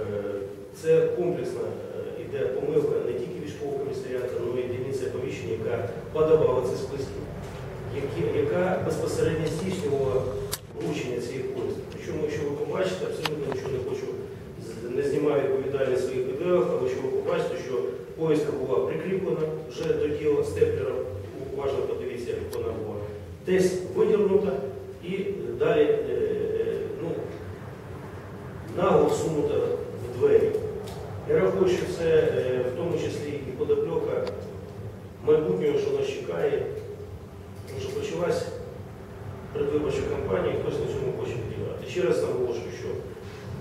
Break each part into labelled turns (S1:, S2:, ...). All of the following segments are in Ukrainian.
S1: Е, Це комплексна е, іде помилка не тільки військового комісаріату, але й дільниці оповіщення, яка подавала ці списки, яка безпосередньо здійснювала вручення цієї повістки. Причому, якщо ви побачите, абсолютно нічого не хочу, не знімаю відповідальність своїх підлеглих, але що ви побачите, що повістка була прикріплена вже до тіла степлером, уважно подивіться, як вона була, десь видірнута нагло всунута в двері. Я рахую, що це е, в тому числі і подопльока майбутнього, що нас чекає, тому що почалась предвиборча кампанія, хтось на цьому хоче підіграти. Ще раз наголошую, що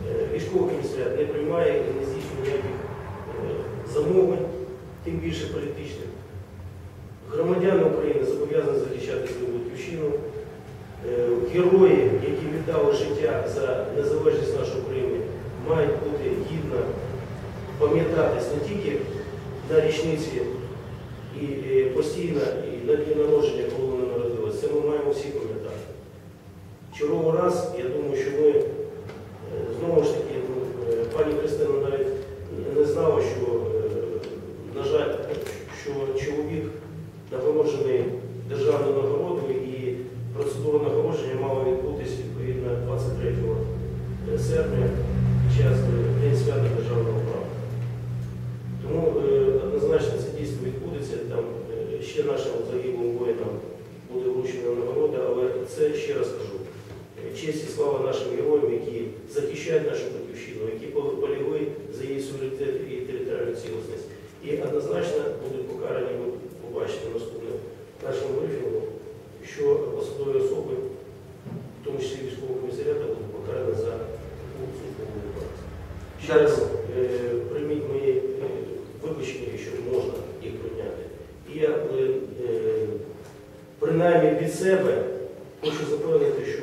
S1: е, військовий комісаріат не приймає і не здійснює ніяких е, замовлень, тим більше політичних. Громадяни України зобов'язані захищати свою батьківщину. Герої, які віддали життя за незалежність нашої України, мають бути гідно пам'ятатись не тільки на річниці і постійно, і на дні народження, коли вони народилися. Це ми маємо всі пам'ятати. Черговий раз, я думаю, що ми е, знову ж таки, ну, е, пані Христина навіть не знала, що, е, на жаль, що чоловік нагороджений державною нагородою і процедура ще нашим загиблим воїнам буде вручена нагорода, але це ще раз кажу. Честь і слава нашим героям, які захищають нашу батьківщину, які полягли за її суверенітет і територіальну цілісність. І однозначно будуть покарані, ви побачите наступне в нашому брифінгу, що посадові особи, в тому числі військового комісаріату, будуть покарані за службову операцію. Ще раз принаймні від себе хочу запевнити, що